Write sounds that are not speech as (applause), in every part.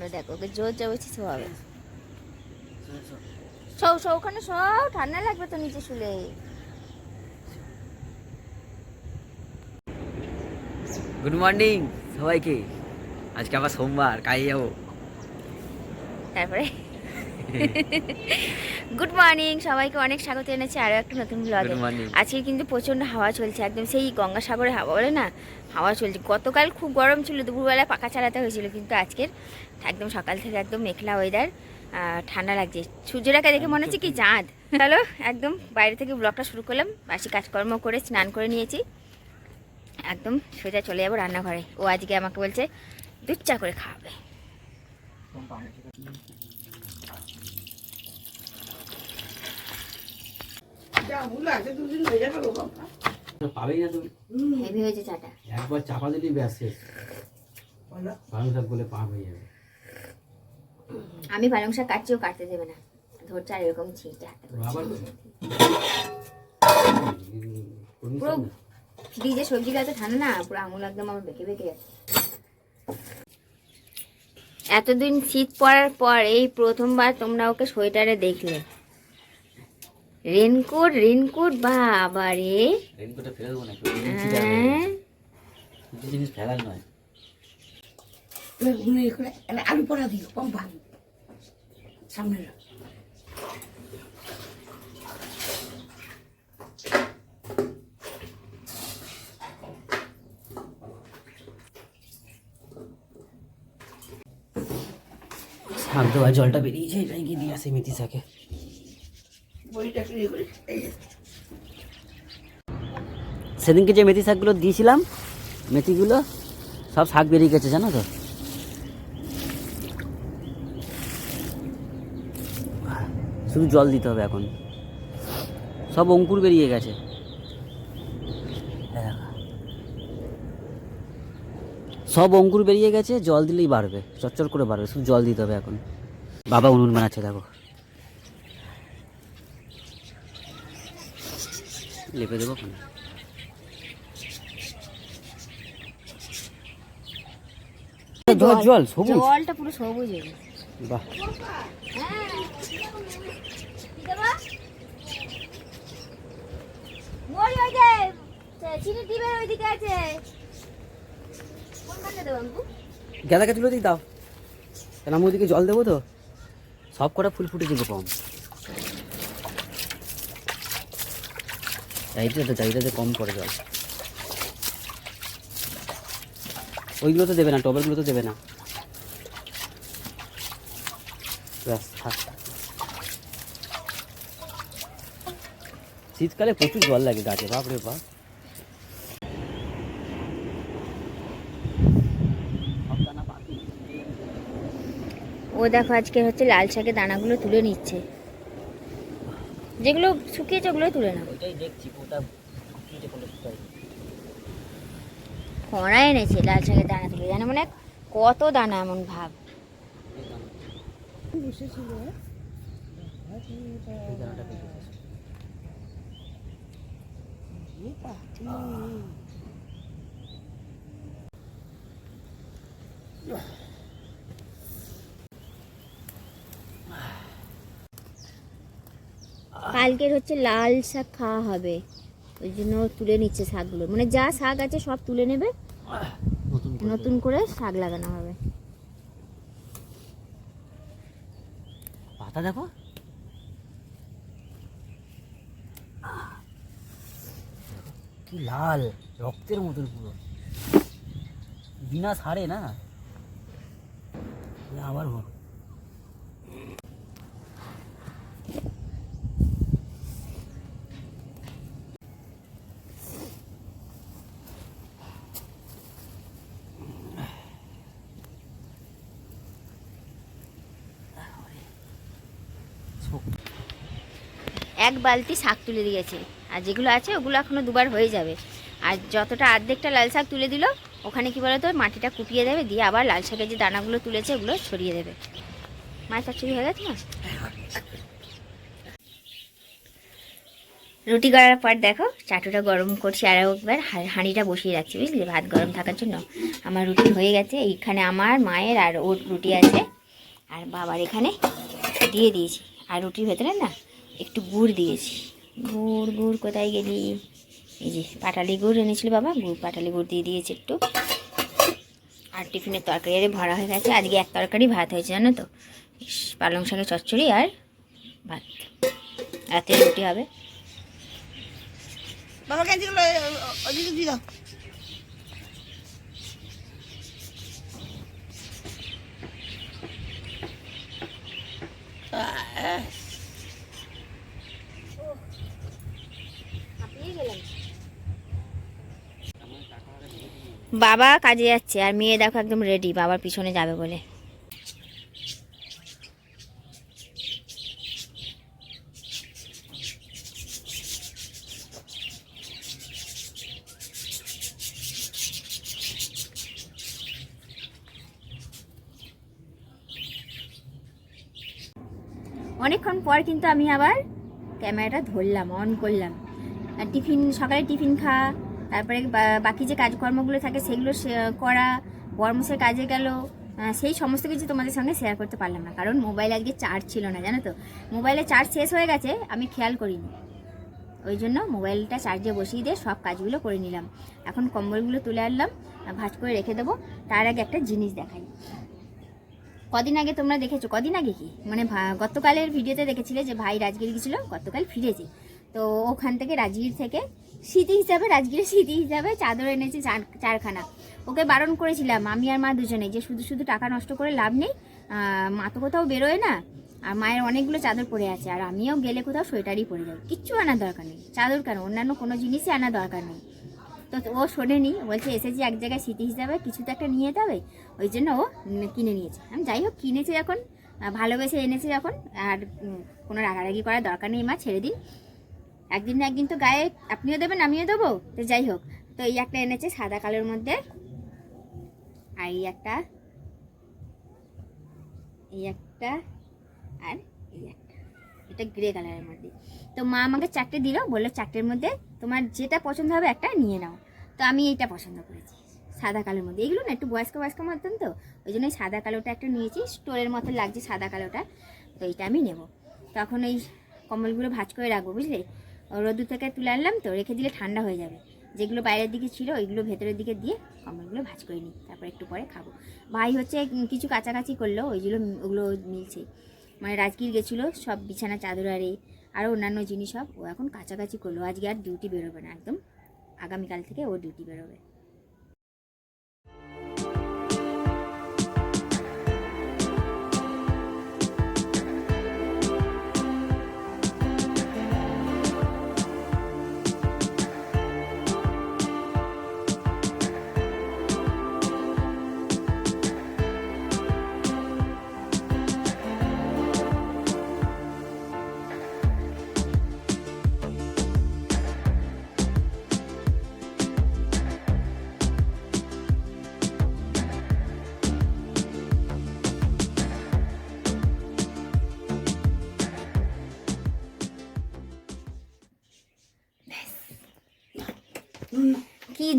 কাণ্ড দেখো ওকে জোর যাবছি শোয়াবে। সৌ সৌ ওখানে সব ঠান্ডা লাগবে তো নিচে শুলে। গুড মর্নিং সবাইকে। আজকে আবার সোমবার কাই যাব। তারপরে (laughs) গুড মর্নিং সবাইকে অনেক স্বাগত এনেছি আরও একটা নতুন ব্লগে আজকে কিন্তু প্রচণ্ড হাওয়া চলছে একদম সেই গঙ্গাসাগরে হাওয়া বলে না? হাওয়া চলছে। গতকাল খুব গরম ছিল দুপুরবেলায় পাখা চালাতে হয়েছিল কিন্তু আজকের একদম সকাল থেকে একদম মেঘলা ওয়েদার ঠান্ডা লাগছে। সূর্যটাকে দেখে মনে হচ্ছে কি চাঁদ? চলো একদম বাইরে থেকে ব্লগটা শুরু করলাম। বাসি কাজকর্ম করে স্নান করে নিয়েছি। একদম সোজা চলে যাব রান্নাঘরে। ও আজকে আমাকে বলছে দুধ চা করে খাওয়াবে। পাবেই না তুমি। হেভি হয়েছে চাটা। একবার চাপা দিলেই ব্যাস শেষ। পালং শাক বলে পা হয়ে যাবে। আমি পালং শাক কাটছিও কাটতে দেবে না। ধরছে আর এরকম ছিঁটে হাতে পুরো ফ্রিজে সবজি গাছে ঠান্ডা না পুরো আঙুল একদম আমার বেঁকে বেঁকে যাচ্ছে। এতদিন শীত পড়ার পর এই প্রথমবার তোমরা ওকে সোয়েটারে দেখলে। রেনকোট রেনকোট বাবা রে রেনকোটটা ফেলে দেবো না হ্যাঁ। কিছু জিনিস ফেলার নয়। আলু পড়া দিও পম্পা। সামনে রাখ। শাক জলটা বেরিয়েছে এটাই গিয়ে দিয়ে আসে মেথি শাকে বড়িটা একটু ইয়ে করে এই যে, সেদিনকে যে মেথি শাকগুলো দিয়েছিলাম, মেথিগুলো সব শাক বেরিয়ে গেছে, জানো তো? শুধু জল দিতে হবে এখন। সব অঙ্কুর বেরিয়ে গেছে। সব অঙ্কুর বেরিয়ে গেছে, জল দিলেই বাড়বে চচ্চর করে বাড়বে, শুধু জল দিতে হবে এখন। বাবা উনুন বানাচ্ছে, দেখো। লেপে দেবো ওখানে জল জল সবুজ জলটা পুরো সবুজ বাহ হ্যাঁ। কি দেবো? বড়ি ওই যে, সে চিনি ডিবের ওইদিকে আছে কোনখানে দেবো আম্পু? গাঁদাকে তুলে দিই দাও কেন আমি ওদিকে জল দেবো তো সব কটা ফুল ফুটে দিবে চাইতে চাইতে কম করে জল। ওইগুলো তো দেবে না, টবেরগুলো তো দেবে না। শীতকালে প্রচুর জল লাগে গাছে বাপরে বাপ। ও দেখো আজকে হচ্ছে লাল শাকের দানাগুলো তুলে নিচ্ছে। যেগুলো শুকিয়েছে ওগুলো তুলে নাও। ওইটাই দেখছি ওটা খড়া এনেছে লাল শাকের দানা তুলে। জানো মানে কত দানা এমন ভাব। কালকের হচ্ছে লাল শাক খাওয়া হবে। ওই জন্য তুলে নিচ্ছে শাকগুলো। মানে যা শাক আছে সব তুলে নেবে। নতুন করে শাক লাগানো হবে। পাতা দেখো। কি লাল রক্তের মতন পুরো। বিনা সারে না? আবার হোক এক বালতি শাক তুলে দিয়েছে। আর যেগুলো আছে, ওগুলো এখনও দুবার হয়ে যাবে। আর যতটা অর্ধেকটা লাল শাক তুলে দিল, ওখানে কি বলতো, মাটিটা কুপিয়ে দেবে, দিয়ে আবার লাল শাকের যে দানাগুলো তুলেছে, ওগুলো ছড়িয়ে দেবে। মাছ চচ্চড়ি হয়ে গেছে না রুটি করার পর দেখো, চাটুটা গরম করছি, আর একবার হাঁড়িটা বসিয়ে রাখছি, বুঝলি? ভাত গরম থাকার জন্য। আমার রুটি হয়ে গেছে, এইখানে আমার মায়ের আর ওর রুটি আছে, আর বাবার এখানে দিয়ে দিয়েছি। আর রুটির ভেতরে না একটু গুড় দিয়েছি। গুড় গুড় কোথায় গেলি? এই যে পাটালি গুড় এনেছিল বাবা গুড় পাটালি গুড় দিয়ে দিয়েছি একটু। আর টিফিনের তরকারি আরে ভরা হয়ে গেছে। আজকে এক তরকারি ভাত হয়েছে, জানো তো? পালং শাকের চচ্চড়ি আর ভাত। রাতে রুটি হবে। বাবা ক্যান্টিগুলো ওদিকে বাবা কাজে যাচ্ছে আর মেয়ে দেখো একদম রেডি বাবার পিছনে যাবে বলে। অনেকক্ষণ পর কিন্তু আমি আবার ক্যামেরাটা ধরলাম অন করলাম। আর টিফিন, সকালে টিফিন খাওয়া তারপরে বাকি যে কাজকর্মগুলো থাকে সেগুলো করা বর্মসের কাজে গেল সেই সমস্ত কিছু তোমাদের সঙ্গে শেয়ার করতে পারলাম না। কারণ মোবাইল আজকে চার্জ ছিল না, জানো তো? মোবাইলে চার্জ শেষ হয়ে গেছে, আমি খেয়াল করিনি। ওই জন্য মোবাইলটা চার্জে বসিয়ে দিয়ে সব কাজগুলো করে নিলাম। এখন কম্বলগুলো তুলে আনলাম ভাঁজ করে রেখে দেবো। তার আগে একটা জিনিস দেখাই। কদিন আগে তোমরা দেখেছ? কদিন আগে কি? মানে গতকালের ভিডিওতে দেখেছিলে যে ভাই রাজগির গেছিল গতকাল ফিরেছে। তো ওখান থেকে রাজগির থেকে স্মৃতি হিসাবে, রাজগিরের স্মৃতি হিসাবে চাদর এনেছে চার চারখানা। ওকে বারণ করেছিলাম, আমি আর মা দুজনে, যে শুধু শুধু টাকা নষ্ট করে লাভ নেই মা তো কোথাও বেরোয় না, আর মায়ের অনেকগুলো চাদর পরে আছে, আর আমিও গেলে কোথাও সোয়েটারই পরে যাই কিচ্ছু আনার দরকার নেই, চাদর কেন? অন্যান্য কোনো জিনিসই আনার দরকার নেই। তো ও শোনেনি বলছে, এসেছি এক জায়গায় স্মৃতি হিসাবে, কিছু তো একটা নিয়ে যেতে হবে। ওই জন্য ও কিনে নিয়েছে। আমি যাই হোক, কিনেছে যখন ভালোবেসে এনেছে যখন, আর কোনো রাগারাগি করার দরকার নেই মা, ছেড়ে দিন। একদিন না একদিন তো গায়ে আপনিও দেবেন, আমিও দেবো। তো যাই হোক, তো এই একটা এনেছে সাদা কালোর মধ্যে। আর এই একটা এই একটা, আর এই একটা। এটা গ্রে কালারের মধ্যে। তো মা আমাকে চারটে দিল, বলল চারটের মধ্যে তোমার যেটা পছন্দ হবে একটা নিয়ে নাও। তো আমি এইটা পছন্দ করেছি, সাদা কালোর মধ্যে। এগুলো না একটু বয়স্ক বয়স্ক মতন তো, ওই জন্য এই সাদা কালোটা একটা নিয়েছি, স্টোরের মতো লাগছে সাদা কালোটা। তো এইটা আমি নেব। তখন এই কম্বলগুলো ভাঁজ করে রাখব, বুঝলে? রোদু থেকে তুলে আনলাম তো, রেখে দিলে ঠান্ডা হয়ে যাবে। যেগুলো বাইরের দিকে ছিল, ওইগুলো ভেতরের দিকে দিয়ে কমলগুলো ভাজ করে নিই, তারপর একটু পরে খাব। ভাই হচ্ছে কিছু কাছাকাছি করল ওইগুলো ওগুলো মিলছে। মানে রাজগীর গেছিল, সব বিছানা, চাদর আরে আরও অন্যান্য জিনিস সব, ও এখন কাছাকাছি করল। আজকে আর ডিউটি বেরোবে না, একদম আগামীকাল থেকে ও ডিউটি বেরোবে।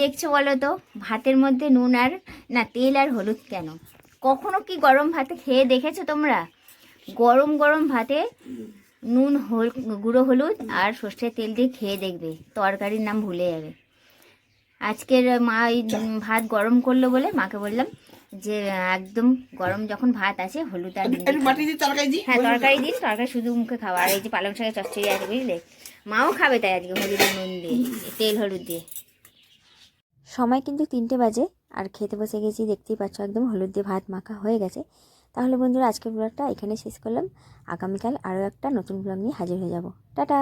দেখছ বলো তো? ভাতের মধ্যে নুন আর না তেল আর হলুদ কেন? কখনো কি গরম ভাতে খেয়ে দেখেছ তোমরা? গরম গরম ভাতে নুন হল গুঁড়ো হলুদ আর সর্ষের তেল দিয়ে খেয়ে দেখবে। তরকারির নাম ভুলে যাবে। আজকের মা এই ভাত গরম করল বলে মাকে বললাম যে একদম গরম যখন ভাত আছে হলুদ আর হ্যাঁ তরকারি দিন তরকারি শুধু মুখে খাওয়া। আর এই যে পালং শাকের চচ্চড়ি আছে বুঝলে? মাও খাবে তাই আজকে হলুদ নুন দিয়ে তেল হলুদ দিয়ে। সময় কিন্তু তিনটে বাজে, আর খেতে বসে গেছি, দেখতেই পাচ্ছ একদম হলুদ দিয়ে ভাত মাখা হয়ে গেছে। তাহলে বন্ধুরা, আজকের ব্লগটা এখানে শেষ করলাম। আগামীকাল আরও একটা নতুন ব্লগ নিয়ে হাজির হয়ে যাব। টাটা!